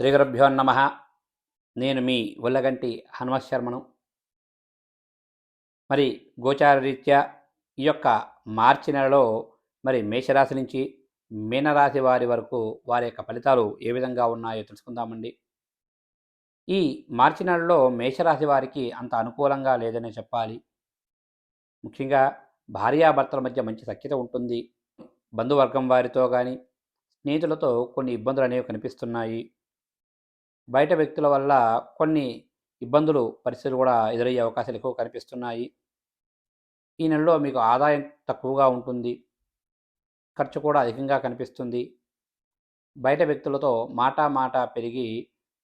శ్రీ నమ. నేను మీ ఉల్లగంటి హనుమత్ శర్మను మరి గోచార రీత్యా ఈ యొక్క మార్చి నెలలో మరి మేషరాశి నుంచి మీనరాశి వారి వరకు వారి యొక్క ఫలితాలు ఏ విధంగా ఉన్నాయో తెలుసుకుందామండి. ఈ మార్చి నెలలో మేషరాశి వారికి అంత అనుకూలంగా లేదనే చెప్పాలి. ముఖ్యంగా భార్యాభర్తల మధ్య మంచి సఖ్యత ఉంటుంది. బంధువర్గం వారితో కానీ స్నేహితులతో కొన్ని ఇబ్బందులు అనేవి కనిపిస్తున్నాయి. బయట వ్యక్తుల వల్ల కొన్ని ఇబ్బందులు పరిస్థితులు కూడా ఎదురయ్యే అవకాశాలు ఎక్కువ కనిపిస్తున్నాయి. ఈ నెలలో మీకు ఆదాయం తక్కువగా ఉంటుంది. ఖర్చు కూడా అధికంగా కనిపిస్తుంది. బయట వ్యక్తులతో మాట మాట పెరిగి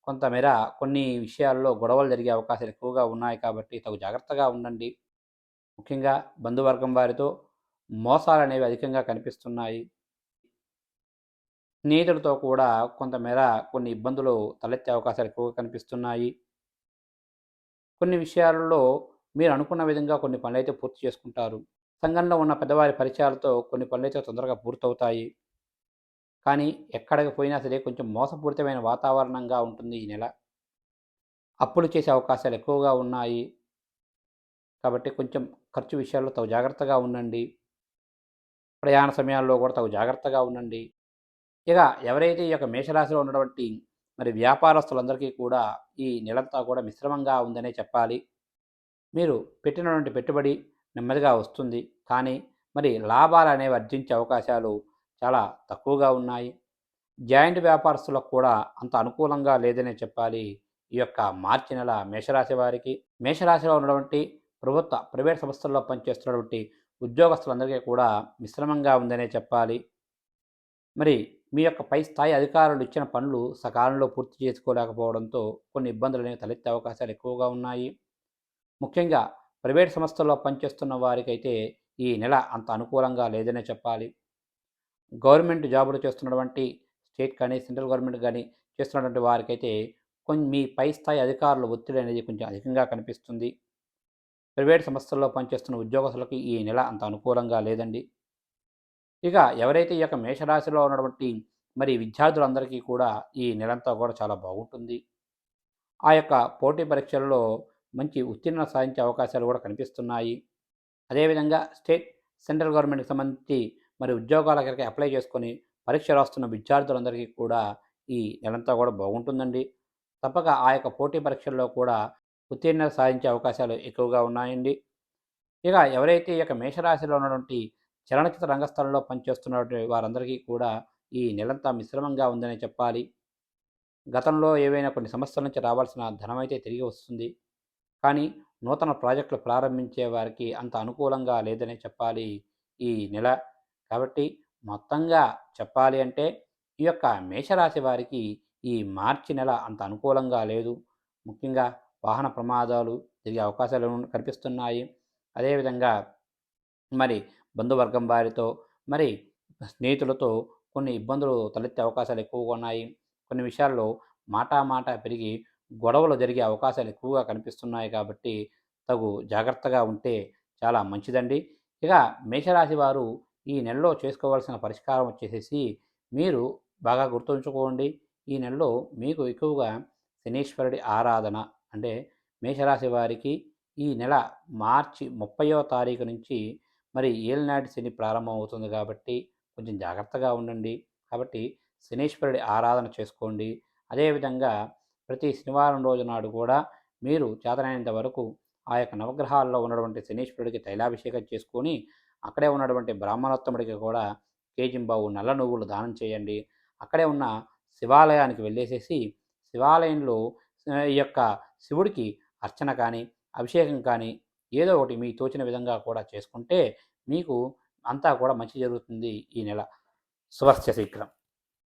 కొంతమేర కొన్ని విషయాల్లో గొడవలు జరిగే అవకాశాలు ఎక్కువగా ఉన్నాయి కాబట్టి తగు జాగ్రత్తగా ఉండండి. ముఖ్యంగా బంధువర్గం వారితో మోసాలు అనేవి అధికంగా కనిపిస్తున్నాయి. స్నేహితులతో కూడా కొంతమేర కొన్ని ఇబ్బందులు తలెత్తే అవకాశాలు ఎక్కువగా కనిపిస్తున్నాయి. కొన్ని విషయాలలో మీరు అనుకున్న విధంగా కొన్ని పనులైతే పూర్తి చేసుకుంటారు. సంఘంలో ఉన్న పెద్దవారి పరిచయాలతో కొన్ని పనులైతే తొందరగా పూర్తవుతాయి. కానీ ఎక్కడికి పోయినా సరే కొంచెం మోసపూరితమైన వాతావరణంగా ఉంటుంది ఈ నెల. అప్పులు చేసే అవకాశాలు ఎక్కువగా ఉన్నాయి. కాబట్టి కొంచెం ఖర్చు విషయాల్లో తగు జాగ్రత్తగా ఉండండి. ప్రయాణ సమయాల్లో కూడా తగు జాగ్రత్తగా ఉండండి. ఇక ఎవరైతే ఈ యొక్క మేషరాశిలో ఉన్నటువంటి మరి వ్యాపారస్తులందరికీ కూడా ఈ నెలంతా కూడా మిశ్రమంగా ఉందనే చెప్పాలి. మీరు పెట్టినటువంటి పెట్టుబడి నెమ్మదిగా వస్తుంది. కానీ మరి లాభాలు అనేవి అర్జించే అవకాశాలు చాలా తక్కువగా ఉన్నాయి. జాయింట్ వ్యాపారస్తులకు కూడా అంత అనుకూలంగా లేదనే చెప్పాలి ఈ యొక్క మార్చి నెల మేషరాశి వారికి. మేషరాశిలో ఉన్నటువంటి ప్రభుత్వ ప్రైవేట్ సంస్థల్లో పనిచేస్తున్నటువంటి ఉద్యోగస్తులందరికీ కూడా మిశ్రమంగా ఉందనే చెప్పాలి. మరి మీ యొక్క పై స్థాయి అధికారులు ఇచ్చిన పనులు సకాలంలో పూర్తి చేసుకోలేకపోవడంతో కొన్ని ఇబ్బందులు అనేవి తలెత్తే అవకాశాలు ఎక్కువగా ఉన్నాయి. ముఖ్యంగా ప్రైవేట్ సంస్థల్లో పనిచేస్తున్న వారికైతే ఈ నెల అంత అనుకూలంగా లేదనే చెప్పాలి. గవర్నమెంట్ జాబులు చేస్తున్నటువంటి స్టేట్ కానీ సెంట్రల్ గవర్నమెంట్ కానీ చేస్తున్నటువంటి వారికైతే కొన్ని మీ పై స్థాయి అధికారుల ఒత్తిడి అనేది కొంచెం అధికంగా కనిపిస్తుంది. ప్రైవేట్ సంస్థల్లో పనిచేస్తున్న ఉద్యోగస్తులకు ఈ నెల అంత అనుకూలంగా లేదండి. ఇక ఎవరైతే ఈ యొక్క మేషరాశిలో ఉన్నటువంటి మరి విద్యార్థులందరికీ కూడా ఈ నెలంతా కూడా చాలా బాగుంటుంది. ఆ యొక్క పోటీ పరీక్షల్లో మంచి ఉత్తీర్ణ సాధించే అవకాశాలు కూడా కనిపిస్తున్నాయి. అదేవిధంగా స్టేట్ సెంట్రల్ గవర్నమెంట్కి సంబంధించి మరి ఉద్యోగాలకి అప్లై చేసుకొని పరీక్ష రాస్తున్న విద్యార్థులందరికీ కూడా ఈ నెలంతా కూడా బాగుంటుందండి. తప్పక ఆ యొక్క పోటీ పరీక్షల్లో కూడా ఉత్తీర్ణ సాధించే అవకాశాలు ఎక్కువగా ఉన్నాయండి. ఇక ఎవరైతే ఈ యొక్క మేషరాశిలో ఉన్నటువంటి చలనచిత్ర రంగస్థలంలో పనిచేస్తున్నటువంటి వారందరికీ కూడా ఈ నెలంతా మిశ్రమంగా ఉందని చెప్పాలి. గతంలో ఏవైనా కొన్ని సమస్యల నుంచి రావాల్సిన ధనమైతే తిరిగి వస్తుంది. కానీ నూతన ప్రాజెక్టులు ప్రారంభించే వారికి అంత అనుకూలంగా లేదనే చెప్పాలి ఈ నెల. కాబట్టి మొత్తంగా చెప్పాలి అంటే ఈ యొక్క మేషరాశి వారికి ఈ మార్చి నెల అంత అనుకూలంగా లేదు. ముఖ్యంగా వాహన ప్రమాదాలు జరిగే అవకాశాలు కనిపిస్తున్నాయి. అదేవిధంగా మరి బంధువర్గం వారితో మరి స్నేహితులతో కొన్ని ఇబ్బందులు తలెత్తే అవకాశాలు ఎక్కువగా ఉన్నాయి. కొన్ని విషయాల్లో మాట మాట పెరిగి గొడవలు జరిగే అవకాశాలు ఎక్కువగా కనిపిస్తున్నాయి కాబట్టి తగు జాగ్రత్తగా ఉంటే చాలా మంచిదండి. ఇక మేషరాశి వారు ఈ నెలలో చేసుకోవాల్సిన పరిష్కారం వచ్చేసేసి మీరు బాగా గుర్తుంచుకోండి. ఈ నెలలో మీకు ఎక్కువగా శనీశ్వరుడి ఆరాధన అంటే మేషరాశి వారికి ఈ నెల మార్చి ముప్పయో తారీఖు నుంచి మరి ఏలినాటి శని ప్రారంభం అవుతుంది కాబట్టి కొంచెం జాగ్రత్తగా ఉండండి. కాబట్టి శనీశ్వరుడి ఆరాధన చేసుకోండి. అదేవిధంగా ప్రతి శనివారం రోజు నాడు కూడా మీరు చేతనైనంత వరకు ఆ యొక్క నవగ్రహాల్లో ఉన్నటువంటి శనీశ్వరుడికి తైలాభిషేకం చేసుకొని అక్కడే ఉన్నటువంటి బ్రాహ్మణోత్తముడికి కూడా కేజింబావు నల్ల నువ్వులు దానం చేయండి. అక్కడే ఉన్న శివాలయానికి వెళ్ళేసేసి శివాలయంలో ఈ యొక్క శివుడికి అర్చన కానీ అభిషేకం కానీ ఏదో ఒకటి మీ తోచిన విధంగా కూడా చేసుకుంటే మీకు అంతా కూడా మంచి జరుగుతుంది ఈ నెల. శుభస్య శీఘ్రం